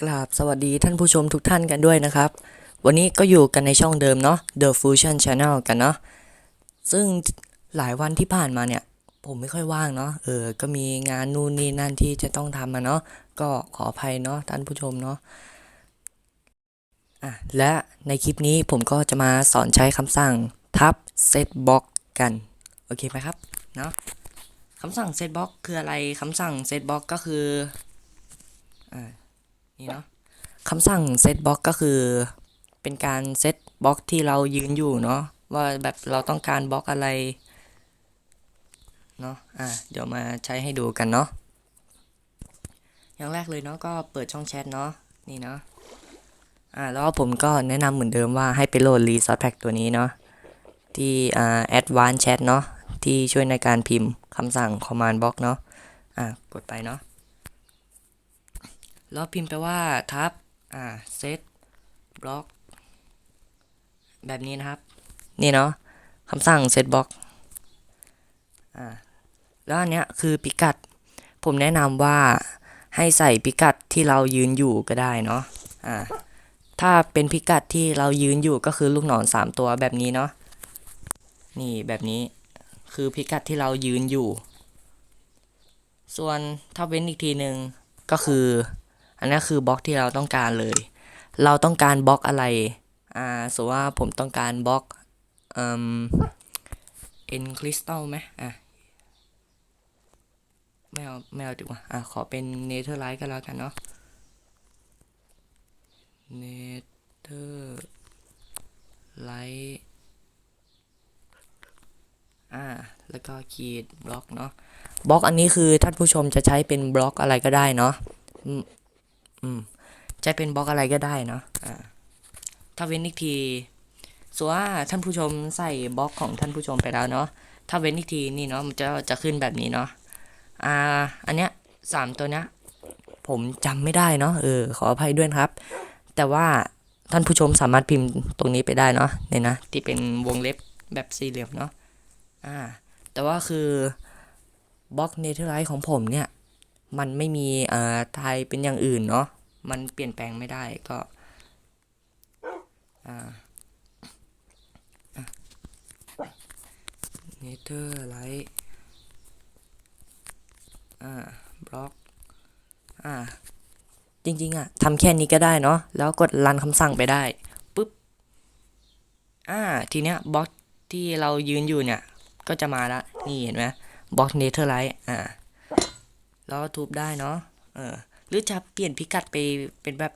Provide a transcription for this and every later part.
กราบสวัสดีท่านผู้ชมทุกท่านกันด้วยนะครับ วันนี้ก็อยู่กันในช่องเดิมเนาะ The Fusion Channel กันเนาะซึ่งหลายวันที่ผ่านมาเนี่ย ผมไม่ค่อยว่างเนาะเออ ก็มีงานนู่นนี่นั่นที่จะต้องทำมาเนาะก็ขออภัยเนาะท่านผู้ชมเนาะอะและในคลิปนี้ผมก็จะมาสอนใช้คำสั่งทับ set box กัน โอเคไหมครับเนาะคำสั่ง set box คืออะไรคำสั่ง set box ก็คืออ่า นี่เนาะคำสั่ง set box ก็คือ เป็นการเซตบล็อกที่เรายืนอยู่เนาะว่าแบบเราต้องการบล็อกอะไรเนาะอะเดี๋ยวมาใช้ให้ดูกันเนาะอย่างแรกเลยเนาะก็เปิดช่องแชทเนาะนี่เนาะอะแล้วผมก็แนะนำเหมือนเดิมว่าให้ไปโหลด resource pack ตัวนี้เนาะที่อ่า advanced chat เนาะที่ช่วยในการพิมพ์คำสั่ง command box เนาะอะกดไปเนาะ แล้วพิมพ์ไปว่าทับอ่าเซตบล็อกแบบนี้นะครับ นี่เนาะคำสั่งเซตบล็อกอ่าแล้วอันเนี้ยคือพิกัด ผมแนะนำว่าให้ใส่พิกัดที่เรายืนอยู่ก็ได้เนาะอ่าถ้าเป็นพิกัดที่เรายืนอยู่ก็คือลูกศรสามตัวแบบนี้เนาะนี่แบบนี้คือพิกัดที่เรายืนอยู่ ส่วนถ้าเว้นอีกทีหนึ่งก็คือ อันนี้คือบล็อกที่เราต้องการเลย เราต้องการบล็อกอะไร อ่าสมมติว่าผมต้องการบล็อกเอ่มเอ็นคริสตัลไหมอะไม่เอาไม่เอาดีกว่า อะ ขอเป็นเนเธอร์ไลท์ก็แล้วกันเนาะเนเธอร์ไลท์อ่า แล้วก็ขีดบล็อกเนาะ บล็อกอันนี้คือท่านผู้ชมจะใช้เป็นบล็อกอะไรก็ได้เนาะ อืมใช้เป็นบล็อกอะไรก็ได้เนาะอ่าถ้าเว้นอีกทีส่วนท่านผู้ชมใส่บล็อกของท่านผู้ชมไปแล้วเนาะถ้าเว้นอีกทีนี่เนาะมันจะจะขึ้นแบบนี้เนาะอ่า อันเนี้ยสามตัวเนี้ยผมจำไม่ได้เนาะเออขออภัยด้วยครับ แต่ว่าท่านผู้ชมสามารถพิมพ์ตรงนี้ไปได้เนาะเนี่ยนะที่เป็นวงเล็บแบบสี่เหลี่ยมเนาะอ่า แต่ว่าคือบล็อกเนเธอร์ไลท์ของผมเนี่ย มันไม่มีเอ่อไทยเป็นอย่างอื่นเนาะมันเปลี่ยนแปลงไม่ได้ก็อ่าเนเธอร์ไลท์อ่าบล็อกอ่าจริงๆอะทำแค่นี้ก็ได้เนาะแล้วกดรันคำสั่งไปได้ปุ๊บอ่าทีเนี้ยบล็อกที่เรายืนอยู่เนี่ย ก็จะมาละนี่เห็นไหมบล็อกเนเธอร์ไลท์อ่า แล้วทุบได้เนาะเออหรือจะเปลี่ยนพิกัดไปเป็นแบบ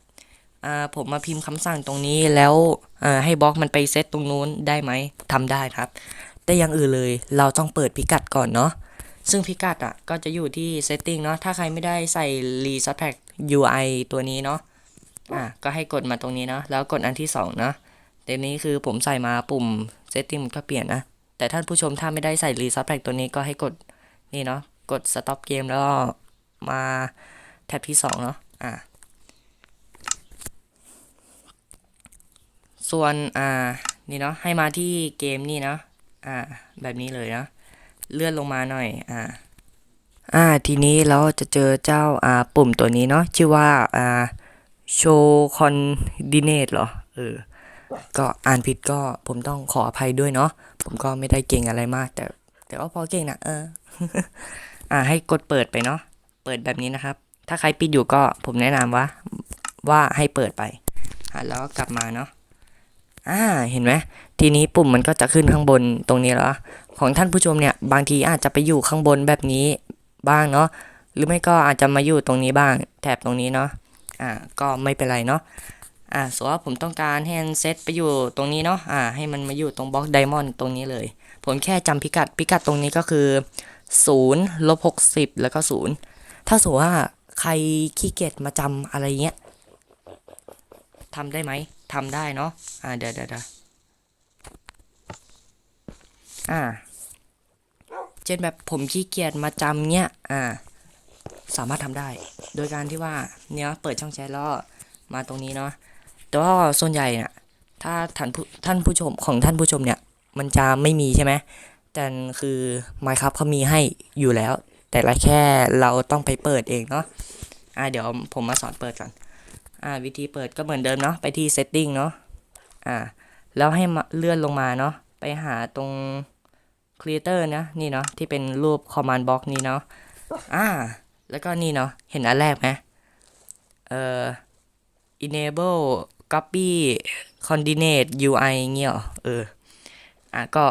อ่าผมมาพิมพ์คำสั่งตรงนี้แล้วอ่าให้บล็อกมันไปเซตตรงนู้นได้ไหมทำได้ครับ แต่อย่างอื่นเลยเราต้องเปิดพิกัดก่อนเนาะซึ่งพิกัดอะก็จะอยู่ที่ setting เนาะถ้าใครไม่ได้ใส่ resource pack UI ตัวนี้เนาะอ่าก็ให้กดมาตรงนี้เนาะแล้วกดอันที่สองเนาะแต่นี้คือผมใส่มาปุ่ม setting มันก็เปลี่ยนนะ แต่ท่านผู้ชมถ้าไม่ได้ใส่ resource pack ตัวนี้ก็ให้กดนี่เนาะกด stop game แล้ว มาแท็บที่สองเนาะอ่าส่วนอ่านี่เนาะให้มาที่เกมนี่เนาะอ่าแบบนี้เลยเนาะเลื่อนลงมาหน่อยอ่าอ่าทีนี้เราจะเจอเจ้าอ่าปุ่มตัวนี้เนาะชื่อว่าอ่า show coordinate เหรอเออก็อ่านผิดก็ผมต้องขออภัยด้วยเนาะผมก็ไม่ได้เก่งอะไรมาก แต่แต่ก็พอเก่งนะเออ อ่าให้กดเปิดไปเนาะ เปิดแบบนี้นะครับ ถ้าใครปิดอยู่ก็ผมแนะนำว่าว่าให้เปิดไปแล้วก็กลับมาเนาะอ่าเห็นไหมทีนี้ปุ่มมันก็จะขึ้นข้างบนตรงนี้แล้วของท่านผู้ชมเนี่ยบางทีอาจจะไปอยู่ข้างบนแบบนี้บ้างเนาะหรือไม่ก็อาจจะมาอยู่ตรงนี้บ้าง แถบตรงนี้เนาะอ่าก็ไม่เป็นไรเนาะอ่าสมมติว่าผมต้องการให้มันเซตไปอยู่ตรงนี้เนาะอ่าให้มันมาอยู่ตรงบล็อกไดมอนด์ตรงนี้เลย ผมแค่จำพิกัดพิกัดตรงนี้ก็คือ0ลบ60 แล้วก็0 ถ้าสมมติว่าใครขี้เกียจมาจำอะไรเงี้ยทำได้ไหมทำได้เนาะอ่าเดี๋ยวเดี๋ยวเดี๋ยวอ่าเช่นแบบผมขี้เกียจมาจำเนี้ยอ่า สามารถทำได้ โดยการที่ว่าเนี้ยเปิดช่องแชทแล้วมาตรงนี้เนาะแต่ว่าส่วนใหญ่เนี่ยถ้าท่านผู้ท่านผู้ชมของท่านผู้ชมเนี่ย มันจะไม่มีใช่ไหมแต่คือ Minecraft เขามีให้อยู่แล้ว แต่ละแค่เราต้องไปเปิดเองเนาะอ่าเดี๋ยวผมมาสอนเปิดก่อนอ่าวิธีเปิดก็เหมือนเดิมเนาะไปที่ setting เนาะอ่าแล้วให้เลื่อนลงมาเนาะไปหาตรง creator นะนี่เนาะที่เป็นรูป command box นี้เนาะอ่าแล้วก็นี่เนาะเห็นอันแรกไหมเอ่อ enable copy coordinate UI เงี้ยเหรอเอออะก็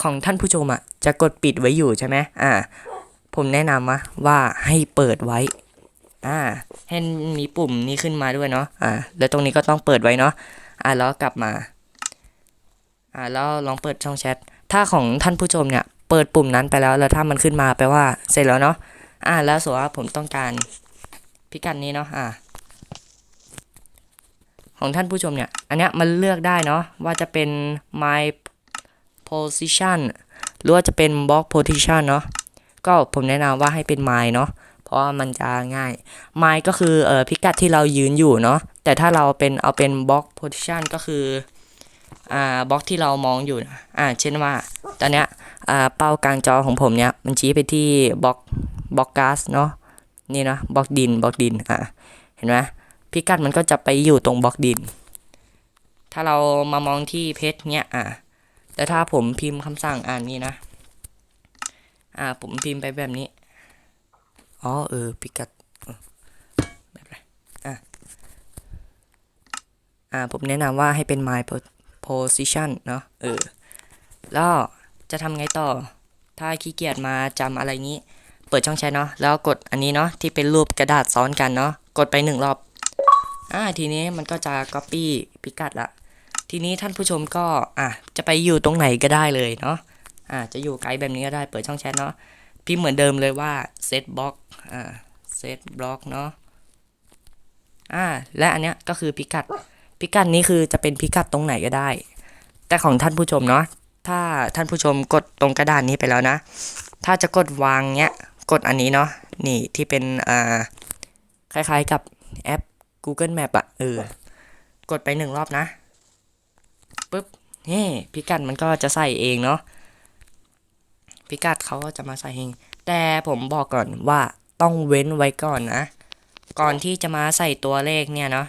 ของท่านผู้ชมอะจะกดปิดไว้อยู่ใช่ไหมอ่า ผมแนะนำว่าว่าให้เปิดไว้ อ่า ให้มีปุ่มนี้ขึ้นมาด้วยเนาะ อ่า แล้วตรงนี้ก็ต้องเปิดไว้เนาะ อ่าแล้วกลับมา อ่าแล้วลองเปิดช่องแชท ถ้าของท่านผู้ชมเนี่ย เปิดปุ่มนั้นไปแล้ว แล้วถ้ามันขึ้นมาแปลว่าเสร็จแล้วเนาะ อ่า แล้วสมมติว่าผมต้องการพิกัดนี้เนาะ อ่า ของท่านผู้ชมเนี่ย อันเนี้ยมันเลือกได้เนาะว่าจะเป็น my position หรือว่าจะเป็น block position เนาะ ก็ผมแนะนำว่าให้เป็น my เนาะเพราะว่ามันจะง่าย my ก็คือเอ่อพิกัดที่เรายืนอยู่เนาะแต่ถ้าเราเป็นเอาเป็น block position ก็คืออ่าบล็อกที่เรามองอยู่นะอ่าเช่นว่าตอนเนี้ยอ่าเป้ากลางจอของผมเนี่ยมันชี้ไปที่บล็อกบล็อกก๊าซเนาะนี่เนาะบล็อกดินบล็อกดินอ่าเห็นไหมพิกัดมันก็จะไปอยู่ตรงบล็อกดิน ถ้าเรามามองที่เพชรเนี่ยอ่าแต่ถ้าผมพิมพ์คำสั่งอ่านนี้นะ อ่า ผมพิมพ์ไปแบบนี้ อ๋อ เออ พิกัดแบบไรอะ อ่า ผมแนะนำว่าให้เป็น my po- position เนาะ เออ แล้วจะทำไงต่อ ถ้าขี้เกียจมาจำอะไรงี้ เปิดช่องแชทเนาะ แล้วกดอันนี้เนาะ ที่เป็นรูปกระดาษซ้อนกันเนาะ กดไปหนึ่งรอบ อ่า ทีนี้มันก็จะ copy พิกัดละ ทีนี้ท่านผู้ชมก็ อะ จะไปอยู่ตรงไหนก็ได้เลยเนาะ อะจะอยู่ไกลแบบนี้ก็ได้เปิดช่องแชทเนาะพิมพ์เหมือนเดิมเลยว่า set block อ่า set block เนาะอ่าและอันเนี้ยก็คือพิกัดพิกัดนี้คือจะเป็นพิกัดตรงไหนก็ได้ แต่ของท่านผู้ชมเนาะถ้าท่านผู้ชมกดตรงกระดานนี้ไปแล้วนะ ถ้าจะกดวางเนี้ยกดอันนี้เนาะนี่ที่เป็นอ่าคล้ายๆกับแอป Google Map อะเออกดไปหนึ่งรอบนะปุ๊บนี่พิกัดมันก็จะใส่เองเนาะ พิกัดเขาก็จะมาใส่เองแต่ผมบอกก่อนว่าต้องเว้นไว้ก่อนนะ ก่อนที่จะมาใส่ตัวเลขเนี่ยเนาะ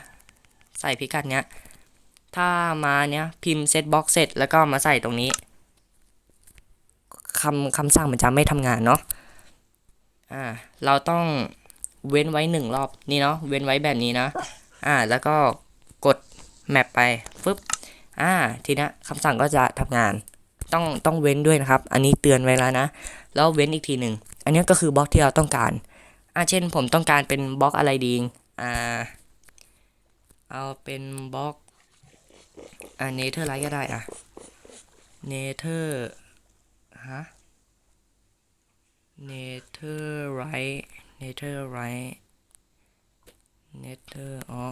ใส่พิกัดเนี้ยถ้ามาเนี้ยพิมพ์เซตบ็อกเสร็จแล้วก็มาใส่ตรงนี้คำคำสั่งมันจะไม่ทำงานเนาะอ่าเราต้องเว้นไว้หนึ่งรอบนี่เนาะเว้นไว้แบบนี้นะอ่าแล้วก็กดแมปไปฟึบอ่าทีนี้คำสั่งก็จะทำงาน ต้องต้องเว้นด้วยนะครับ อันนี้เตือนไว้แล้วนะ แล้วเว้นอีกทีหนึ่ง อันนี้ก็คือบล็อกที่เราต้องการอ่าเช่นผมต้องการเป็นบล็อกอะไรดีอ่าเอาเป็นบล็อกอ่าเนเธอร์ไลท์ก็ได้อะเนเธอร์ฮะเนเธอร์ไรท์เนเธอร์ไรท์เนเธอร์อ๋อ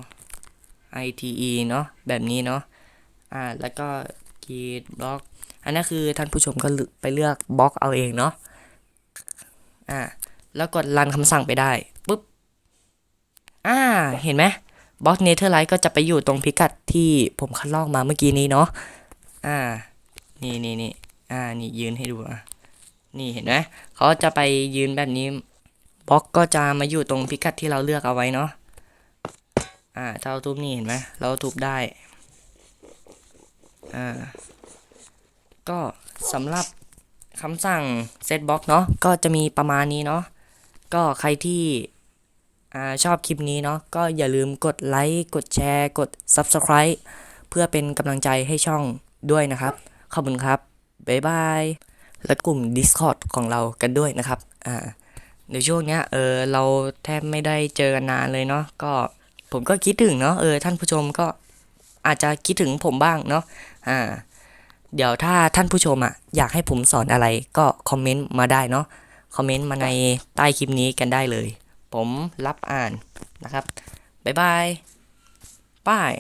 ITE เนาะแบบนี้เนาะอ่าแล้วก็กีดบล็ อันนั้นคือท่านผู้ชมก็ไปเลือกบล็อกเอาเองเนาะอ่าแล้วกดรันคำสั่งไปได้ปุ๊บอ่าเห็นไหมบล็อกเนเธอร์ไลท์ก็จะไปอยู่ตรงพิกัดที่ผมคัดลอกมาเมื่อกี้นี้เนาะอ่านี่นี่นี่อ่านี่ยืนให้ดูอะนี่เห็นไหมเขาจะไปยืนแบบนี้บล็อกก็จะมาอยู่ตรงพิกัดที่เราเลือกเอาไว้เนาะอ่าถ้าเราทุบนี่เห็นไหมเราทุบได้อ่า ก็สำหรับคำสั่ง set box เนาะก็จะมีประมาณนี้เนาะก็ใครที่อชอบคลิปนี้เนาะก็อย่าลืมกดไลค์ กดแชร์ กด subscribe เพื่อเป็นกำลังใจให้ช่องด้วยนะครับ ขอบคุณครับ บ๊ายบาย และกลุ่ม Discord ของเรากันด้วยนะครับ อ่าในช่วงเนี้ยเออเราแทบไม่ได้เจอกันนานเลยเนาะก็ผมก็คิดถึงเนาะเออท่านผู้ชมก็อาจจะคิดถึงผมบ้างเนาะอ่า เดี๋ยวถ้าท่านผู้ชมอะอยากให้ผมสอนอะไรก็คอมเมนต์มาได้เนาะคอมเมนต์มาในใต้คลิปนี้กันได้เลย ผมรับอ่านนะครับ บ๊ายบายบาย